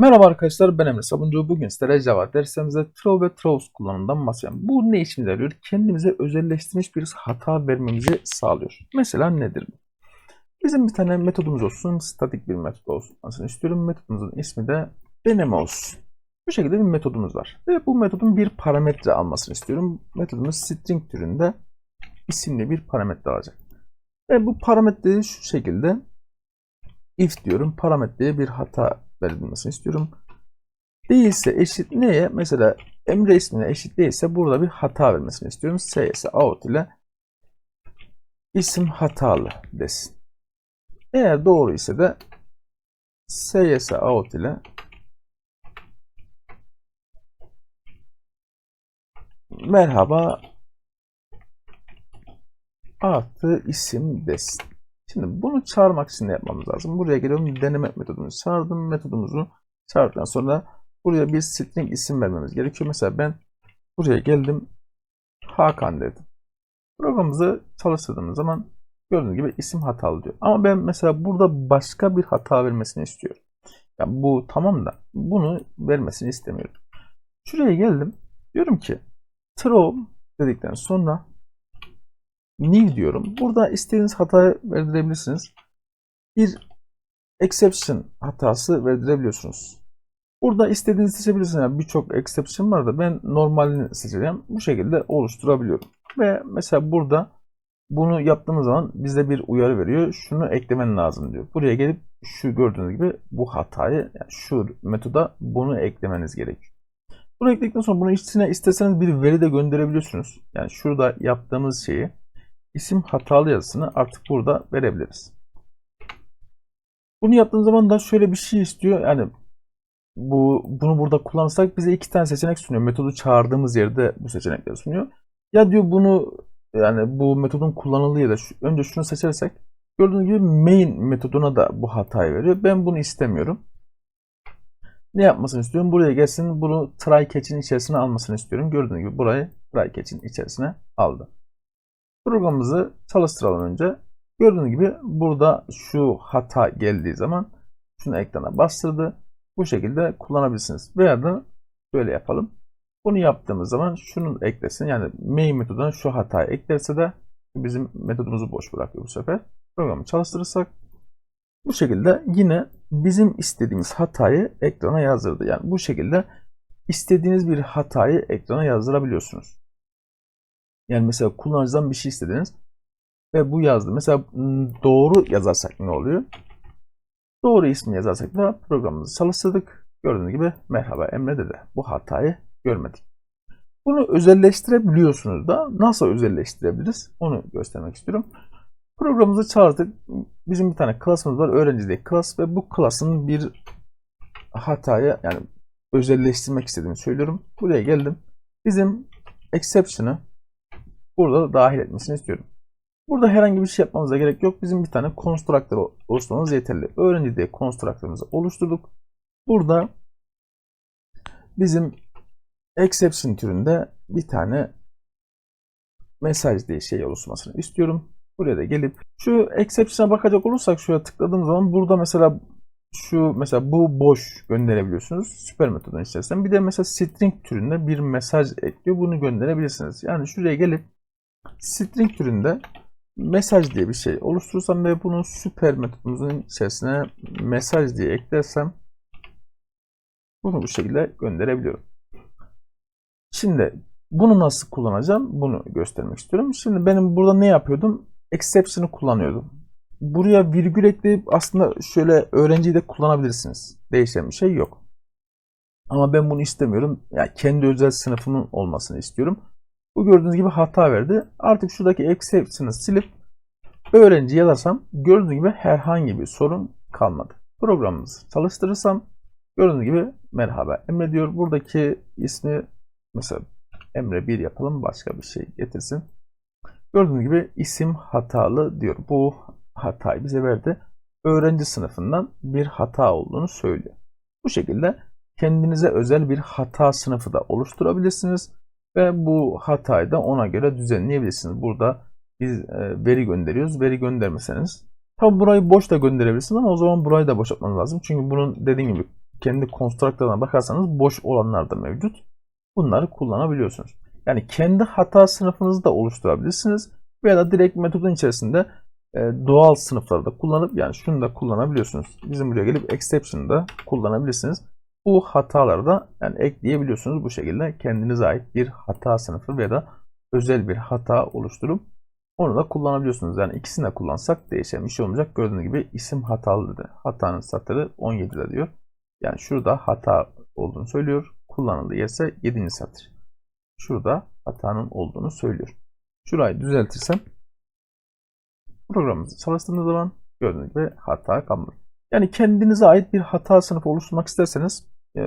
Merhaba arkadaşlar ben Emre Sabuncu. Bugün sizlere Java derslerimize throw ve throws kullanımından bahsedeceğim. Bu ne işimize yarıyor? Kendimize özelleştirilmiş bir hata vermemizi sağlıyor. Mesela nedir bu? Bizim bir tane metodumuz olsun. Statik bir metod olsun. Aslında istiyorum. Metodumuzun ismi de deneme olsun. Bu şekilde bir metodumuz var. Ve bu metodun bir parametre almasını istiyorum. Metodumuz string türünde isimli bir parametre alacak. Ve bu parametreyi şu şekilde if diyorum. Parametreye bir hata verilmesini istiyorum. Değilse eşit neye? Mesela Emre ismine eşit değilse burada bir hata vermesini istiyorum. cs out ile isim hatalı desin. Eğer doğru ise de cs out ile merhaba artı isim desin. Şimdi bunu çağırmak için ne yapmamız lazım? Buraya geliyorum deneme metodunu çağırdım. Metodumuzu çağırdıktan sonra buraya bir string isim vermemiz gerekiyor. Mesela ben buraya geldim Hakan dedim. Programımızı çalıştırdığımız zaman gördüğünüz gibi isim hatalı diyor. Ama ben mesela burada başka bir hata vermesini istiyorum. Yani bu tamam da bunu vermesini istemiyorum. Şuraya geldim. Diyorum ki throw dedikten sonra new diyorum. Burada istediğiniz hatayı verdirebilirsiniz. Bir exception hatası verdirebiliyorsunuz. Burada istediğinizi seçebilirsiniz. Yani Birçok exception var da ben normalini seçeceğim. Bu şekilde oluşturabiliyorum. Ve mesela burada bunu yaptığımız zaman bize bir uyarı veriyor. Şunu eklemen lazım diyor. Buraya gelip şu gördüğünüz gibi bu hatayı yani şu metoda bunu eklemeniz gerekiyor. Bunu ekledikten sonra bunu içine isteseniz bir veri de gönderebiliyorsunuz. Yani şurada yaptığımız şeyi isim hatalı yazısını artık burada verebiliriz. Bunu yaptığımız zaman da şöyle bir şey istiyor. Yani bu bunu burada kullanırsak bize iki tane seçenek sunuyor. Metodu çağırdığımız yerde bu seçenekleri sunuyor. Ya diyor bunu yani bu metodun kullanıldığı yerde şu, önce şunu seçersek gördüğünüz gibi main metoduna da bu hatayı veriyor. Ben bunu istemiyorum. Ne yapmasını istiyorum? Buraya gelsin bunu try catch'in içerisine almasını istiyorum. Gördüğünüz gibi burayı try catch'in içerisine aldı. Programımızı çalıştıralım önce. Gördüğünüz gibi burada şu hata geldiği zaman şunu ekrana bastırdı. Bu şekilde kullanabilirsiniz. Veya da böyle yapalım. Bunu yaptığımız zaman şunu eklesin. Yani main metoduna şu hatayı eklerse de bizim metodumuzu boş bırakıyor bu sefer. Programı çalıştırırsak bu şekilde yine bizim istediğimiz hatayı ekrana yazdırdı. Yani bu şekilde istediğiniz bir hatayı ekrana yazdırabiliyorsunuz. Yani mesela kullanıcıdan bir şey istediniz ve bu yazdı. Mesela doğru yazarsak ne oluyor? Doğru ismi yazarsak da programımızı çalıştırdık. Gördüğünüz gibi merhaba Emre'de de bu hatayı görmedik. Bunu özelleştirebiliyorsunuz da. Nasıl özelleştirebiliriz? Onu göstermek istiyorum. Programımızı çağırdık. Bizim bir tane klasımız var. Öğrenci diye klas ve bu klasın bir hatayı yani özelleştirmek istediğimi söylüyorum. Buraya geldim. Bizim exception'ı burada da dahil etmesini istiyorum. Burada herhangi bir şey yapmamıza gerek yok. Bizim bir tane constructor oluşturmamız yeterli. Öğrenci diye constructor'ımızı oluşturduk. Burada bizim exception türünde bir tane mesaj diye şey oluşmasını istiyorum. Buraya da gelip şu exception'a bakacak olursak şuraya tıkladığım zaman burada mesela şu mesela bu boş gönderebiliyorsunuz süper metodun içerisinden. Bir de mesela string türünde bir mesaj ekliyor. Bunu gönderebilirsiniz. Yani şuraya gelip string türünde mesaj diye bir şey oluşturursam ve bunu süper metodumuzun içerisine mesaj diye eklersem bunu bu şekilde gönderebiliyorum. Şimdi bunu nasıl kullanacağım? Bunu göstermek istiyorum. Şimdi benim burada ne yapıyordum? Exception'ı kullanıyordum. Buraya virgül ekleyip aslında şöyle öğrenciyi de kullanabilirsiniz. Değişen bir şey yok. Ama ben bunu istemiyorum. Yani kendi özel sınıfımın olmasını istiyorum. Bu gördüğünüz gibi hata verdi. Artık şuradaki exception'ı silip öğrenci yazarsam gördüğünüz gibi herhangi bir sorun kalmadı. Programımızı çalıştırırsam gördüğünüz gibi merhaba Emre diyor. Buradaki ismi mesela Emre 1 yapalım başka bir şey getirsin. Gördüğünüz gibi isim hatalı diyor. Bu hatayı bize verdi. Öğrenci sınıfından bir hata olduğunu söylüyor. Bu şekilde kendinize özel bir hata sınıfı da oluşturabilirsiniz ve bu hatayı da ona göre düzenleyebilirsiniz. Burada biz e, veri gönderiyoruz. Veri göndermeseniz tabi burayı boş da gönderebilirsiniz ama o zaman burayı da boşaltmanız lazım. Çünkü bunun dediğim gibi kendi konstruktörlerine bakarsanız boş olanlar da mevcut. Bunları kullanabiliyorsunuz. Yani kendi hata sınıfınızı da oluşturabilirsiniz. Veya da direkt metodun içerisinde e, doğal sınıfları da kullanıp yani şunu da kullanabiliyorsunuz. Bizim buraya gelip exception'ı da kullanabilirsiniz. Bu hataları da yani ekleyebiliyorsunuz bu şekilde kendinize ait bir hata sınıfı veya da özel bir hata oluşturup onu da kullanabiliyorsunuz. Yani ikisini de kullansak değişen bir şey olmayacak. Gördüğünüz gibi isim hatalı dedi. Hatanın satırı 17'de diyor. Yani şurada hata olduğunu söylüyor. Kullanıldığı yer ise 7. satır. Şurada hatanın olduğunu söylüyor. Şurayı düzeltirsem programımızı çalıştığımız zaman gördüğünüz gibi hata kalmıyor. Yani kendinize ait bir hata sınıfı oluşturmak isterseniz e,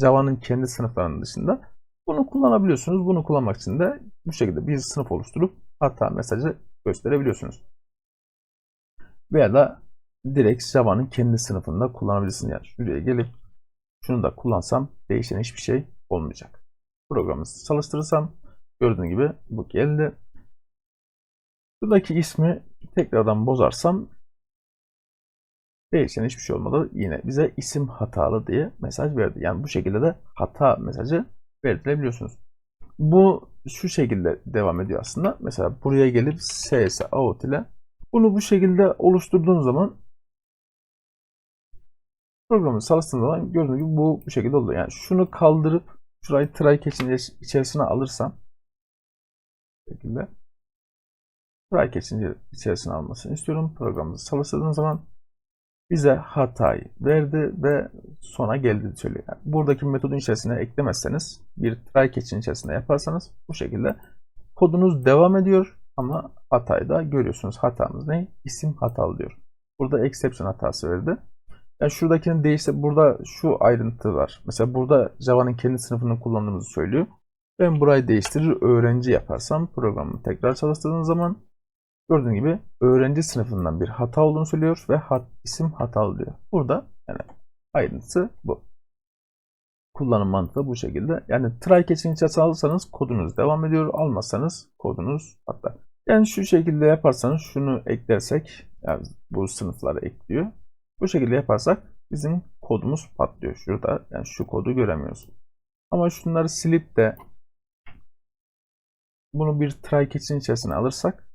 Java'nın kendi sınıflarının dışında bunu kullanabiliyorsunuz. Bunu kullanmak için de bu şekilde bir sınıf oluşturup hata mesajı gösterebiliyorsunuz. Veya da direkt Java'nın kendi sınıfında kullanabilirsiniz. Yani şuraya gelip şunu da kullansam değişen hiçbir şey olmayacak. Programı çalıştırırsam gördüğünüz gibi bu geldi. Buradaki ismi tekrardan bozarsam değişen hiçbir şey olmadı. Yine bize isim hatalı diye mesaj verdi. Yani bu şekilde de hata mesajı verdirebiliyorsunuz. Bu şu şekilde devam ediyor aslında. Mesela buraya gelip CS out ile bunu bu şekilde oluşturduğun zaman programı çalıştığın zaman gördüğünüz gibi bu bu şekilde oluyor. Yani şunu kaldırıp şurayı try catch'in içerisine alırsam bu şekilde try catch'in içerisine almasını istiyorum. Programımızı çalıştırdığın zaman bize hatayı verdi ve sona geldi söylüyor. Yani buradaki metodun içerisine eklemezseniz bir try catch'in içerisinde yaparsanız bu şekilde kodunuz devam ediyor ama hatayı da görüyorsunuz. Hatamız ne? İsim hatalı diyor. Burada exception hatası verdi. Yani şuradakinin değişse burada şu ayrıntı var. Mesela burada Java'nın kendi sınıfını kullandığımızı söylüyor. Ben burayı değiştirir öğrenci yaparsam programı tekrar çalıştırdığım zaman gördüğün gibi öğrenci sınıfından bir hata olduğunu söylüyor ve hat, isim hatalı diyor. Burada yani ayrıntısı bu. Kullanım mantığı bu şekilde. Yani try catch'in içerisine alırsanız kodunuz devam ediyor. Almazsanız kodunuz hatta. Yani şu şekilde yaparsanız şunu eklersek yani bu sınıfları ekliyor. Bu şekilde yaparsak bizim kodumuz patlıyor. Şurada yani şu kodu göremiyoruz. Ama şunları silip de bunu bir try catch'in içerisine alırsak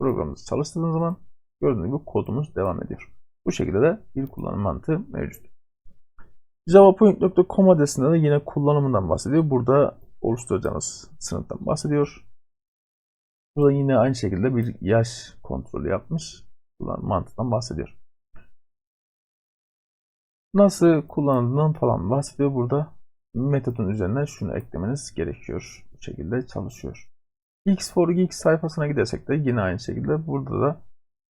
programımızı çalıştırdığımız zaman gördüğünüz gibi kodumuz devam ediyor. Bu şekilde de bir kullanım mantığı mevcut. JavaPoint.com adresinde de yine kullanımından bahsediyor. Burada oluşturacağımız sınıftan bahsediyor. Burada yine aynı şekilde bir yaş kontrolü yapmış. Kullanım mantığından bahsediyor. Nasıl kullanıldığından falan bahsediyor. Burada metodun üzerine şunu eklemeniz gerekiyor. Bu şekilde çalışıyor. X for Geeks sayfasına gidersek de yine aynı şekilde burada da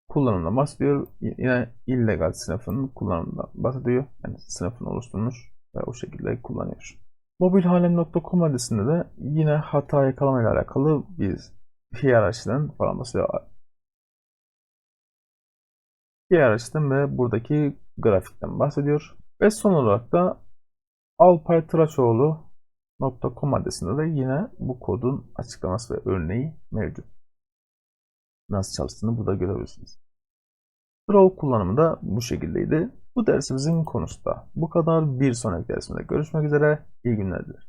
kullanımda bahsediyor. Yine illegal sınıfının kullanımından bahsediyor. Yani sınıfını oluşturmuş ve o şekilde kullanıyor. Mobilhalem.com adresinde de yine hata yakalama ile alakalı bir hiyerarşiden falan bahsediyor. Hiyerarşiden ve buradaki grafikten bahsediyor. Ve son olarak da Alpay Tıraşoğlu .com adresinde de yine bu kodun açıklaması ve örneği mevcut. Nasıl çalıştığını burada görebilirsiniz. Draw kullanımı da bu şekildeydi. Bu dersimizin konusu da bu kadar. Bir sonraki dersimde görüşmek üzere. İyi günler dilerim.